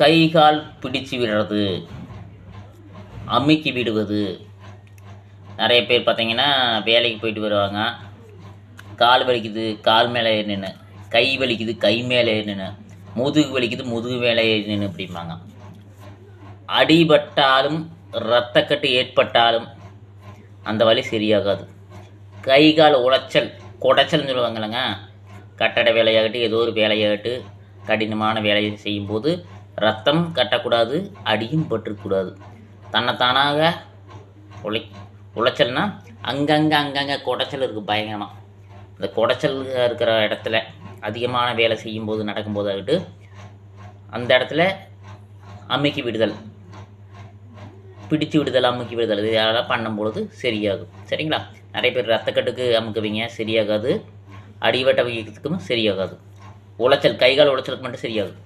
கை கால் பிடிச்சு விடுறது அமுக்கி விடுவது. நிறைய பேர் பார்த்தீங்கன்னா வேலைக்கு போயிட்டு வருவாங்க. கால் வலிக்குது கால் மேலே நின்று கை வலிக்குது கை மேலே நின்று முதுகு வலிக்குது முதுகு மேலே நின்று அப்படிம்பாங்க. அடிபட்டாலும் இரத்தக்கட்டு ஏற்பட்டாலும் அந்த வலி சரியாகாது. கை கால் உளைச்சல் குடைச்சல்னு சொல்லுவாங்கல்லங்க கட்டட வேலையாகட்டும் ஏதோ ஒரு வேலையாகட்டு கடினமான வேலையை செய்யும்போது ரத்தம் கட்டக்கூடாது அடியும் பற்றக்கூடாது தன்னைத்தானாக உழை உளைச்சல்னா அங்கங்கே அங்கங்கே குடைச்சல் இருக்குது பயங்கரமாக இந்த குடைச்சல் இருக்கிற இடத்துல அதிகமான வேலை செய்யும்போது நடக்கும்போது ஆகிட்டு அந்த இடத்துல அமுக்கி விடுதல். பிடிச்சு விடுதல் அமுக்கி விடுதல். இது இதெல்லாம் பண்ணும்பொழுது சரியாகும். சரிங்களா? நிறைய பேர் ரத்தக்கட்டுக்கு அமுக்குவீங்க சரியாகாது. அடிவட்ட வைக்கிறதுக்கும் சரியாகாது. உளைச்சல் கைகால் உளைச்சலுக்கு மட்டும் சரியாகும்.